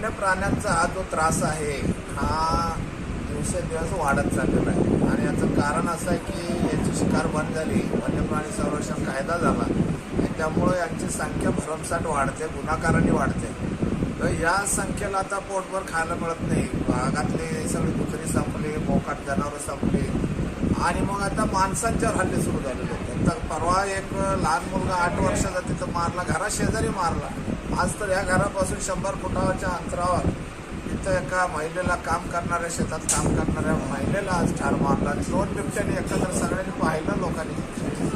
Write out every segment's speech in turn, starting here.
वन्य प्राण्यांचा हा जो त्रास आहे हा दिवसेंदिवस वाढत चाललेला आहे. आणि याचं कारण असं आहे की याची शिकार बंद झाली वन्य प्राणी संरक्षण कायदा झाला आणि त्यामुळं यांची संख्या भरमसाठ वाढते गुन्हाकारांनी वाढते. तर या संख्येला आता पोटभर खायला मिळत नाही. भागातले सगळी कुत्री संपली मोकाट जनावरं संपली. आणि मग आता माणसांच्यावर हल्ले सुरू झालेले आहेत. तर परवा एक लहान मुलगा आठ वर्षाचा तिथं मारला घरा शेजारी मारला. आज तर या घरापासून शंभर फुटाच्या अंतरावर इथं एका महिलेला काम करणाऱ्या शेतात काम करणाऱ्या महिलेला आज ठार मारला. दोन बिबट्याने एकत्र सगळ्यांनी पाहिलं लोकांनी.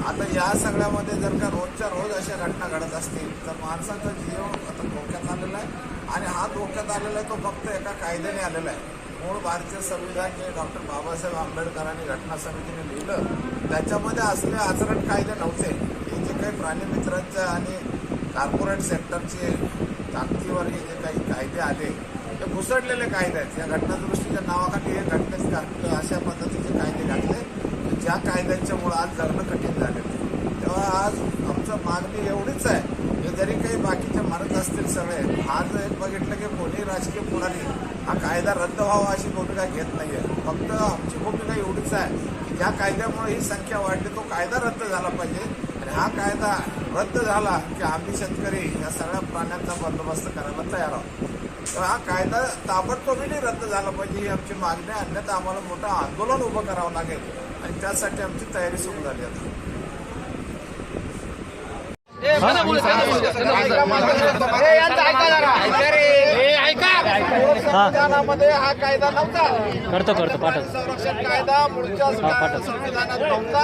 आता या सगळ्यामध्ये जर का रोजच्या रोज अशा घटना घडत असतील तर माणसाचा जीव आता धोक्यात आलेला आहे. आणि हा धोक्यात आलेला आहे तो फक्त एका कायद्याने आलेला आहे. मूळ भारतीय संविधान जे डॉक्टर बाबासाहेब आंबेडकरांनी घटना समितीने लिहिलं त्याच्यामध्ये असले आचरण कायदे नव्हते. हे जे काही प्राणीमित्रांचे आणि कॉर्पोरेट सेक्टरचे ताकदीवर हे जे काही कायदे आले ते घुसडलेले कायदे आहेत. या घटनादुरुस्तीच्या नावाखाली हे घटनेत घातलं अशा पद्धतीचे कायदे घातले ज्या कायद्यांच्यामुळं आज जगणं कठीण झालेलं आहे तेव्हा आज आमचं मागणी एवढीच आहे की जरी काही बाकीचे म्हणत असतील सगळे आज एक बघितलं की कोणी राजकीय पुढारी हा कायदा रद्द व्हावा अशी भूमिका घेत नाहीये. फक्त आमची भूमिका एवढीच आहे की ज्या कायद्यामुळे ही संख्या वाढली तो कायदा रद्द झाला पाहिजे. आणि हा कायदा रद्द झाला की आम्ही शेतकरी या सगळ्या प्राण्यांचा बंदोबस्त करायला तयार आहोत. तर हा कायदा ताबडतोबीने रद्द झाला पाहिजे ही आमची मागणी आहे. अन्यथा आम्हाला मोठं आंदोलन उभं करावं लागेल आणि त्यासाठी आमची तयारी सुरू झाली आता संविधानामध्ये हा कायदा नव्हता. करतो करतो पाठव. संरक्षण कायदा मूळच्या पाठव. संविधानात नव्हता.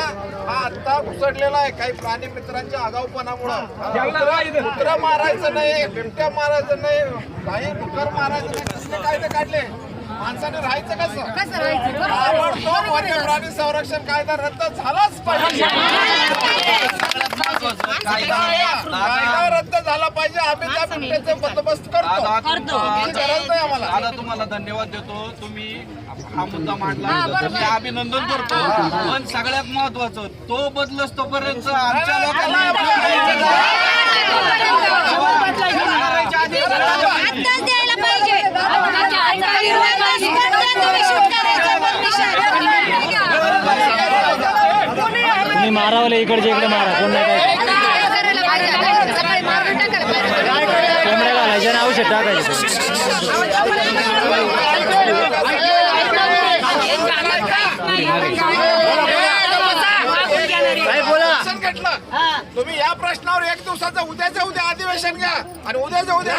हा आता घुसडलेला आहे काही प्राणी मित्रांच्या आगाऊपणामुळं. कुत्रं- कुत्रं मारायचं नाही बिबट्या मारायचं नाही काही डुकर मारायचं नाही कसले कायदे काढले? माणसाने राहायचं कसं? कसं राहायचं? ताबडतोब वन्य प्राणी संरक्षण कायदा रद्द झालाच पाहिजे. कायदा रद्द झाला पाहिजे. आम्ही त्या बिबट्याचा बंदोबस्त करतो. याची गरज नाही आम्हाला. दादा तुम्हाला धन्यवाद देतो. तुम्ही हा मुद्दा मांडला. मी अभिनंदन करतो. पण सगळ्यात महत्वाचं तो बदलस तोपर्यंत आमच्या लोकांना मारावले इकडचे इकडे मारा. कोण नाही काय. कॅमेरा घालायचे आणि औषध टाकायचे अधिवेशन घेतलं तुम्ही या प्रश्नावर एक दिवसाचं उद्याच्या उद्या अधिवेशन घ्या. आणि उद्याच्या उद्या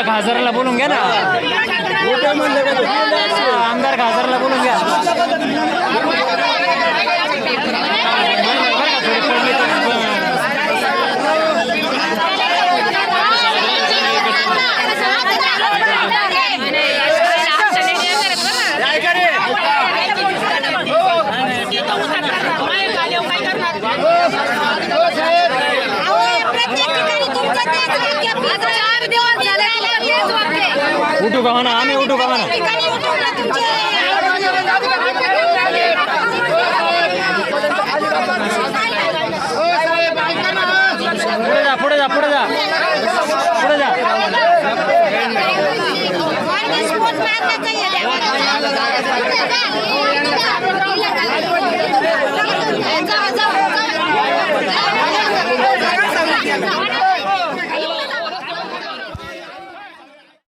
आमदारला कायदा खासदाराला बोलून घ्या ना. आमदार खासदाराला बोलून घ्या. चार दिवस झाले तुमचं तेच वागते. उठू का म्हणा आम्ही उठू का म्हणा